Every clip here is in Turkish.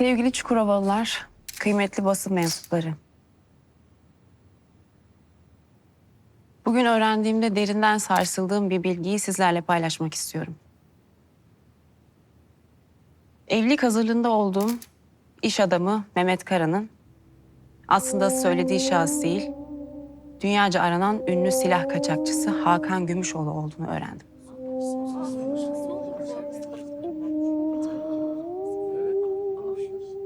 Sevgili Çukurovalılar, kıymetli basın mensupları. Bugün öğrendiğimde derinden sarsıldığım bir bilgiyi sizlerle paylaşmak istiyorum. Evlilik hazırlığında olduğum iş adamı Mehmet Kara'nın aslında söylediği şahıs değil, dünyaca aranan ünlü silah kaçakçısı Hakan Gümüşoğlu olduğunu öğrendim.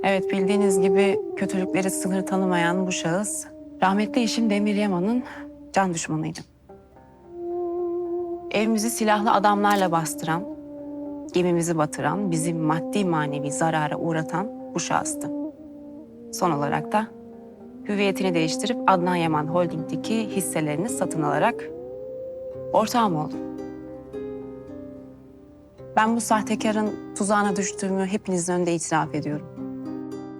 Evet bildiğiniz gibi kötülükleri sınır tanımayan bu şahıs rahmetli eşim Demir Yaman'ın can düşmanıydı. Evimizi silahlı adamlarla bastıran, gemimizi batıran, bizi maddi manevi zarara uğratan bu şahıstı. Son olarak da hüviyetini değiştirip Adnan Yaman Holding'deki hisselerini satın alarak ortağım oldu. Ben bu sahtekarın tuzağına düştüğümü hepinizin önünde itiraf ediyorum.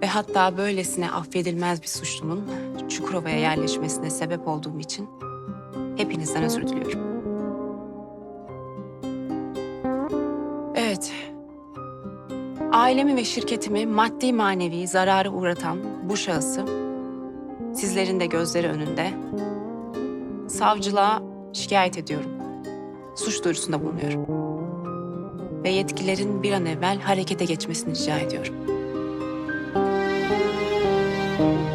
Ve hatta böylesine affedilmez bir suçlunun Çukurova'ya yerleşmesine sebep olduğum için hepinizden özür diliyorum. Evet. Ailemi ve şirketimi maddi manevi zarara uğratan bu şahısı sizlerin de gözleri önünde savcılığa şikayet ediyorum. Suç duyurusunda bulunuyorum. Ve yetkililerin bir an evvel harekete geçmesini rica ediyorum. Thank you.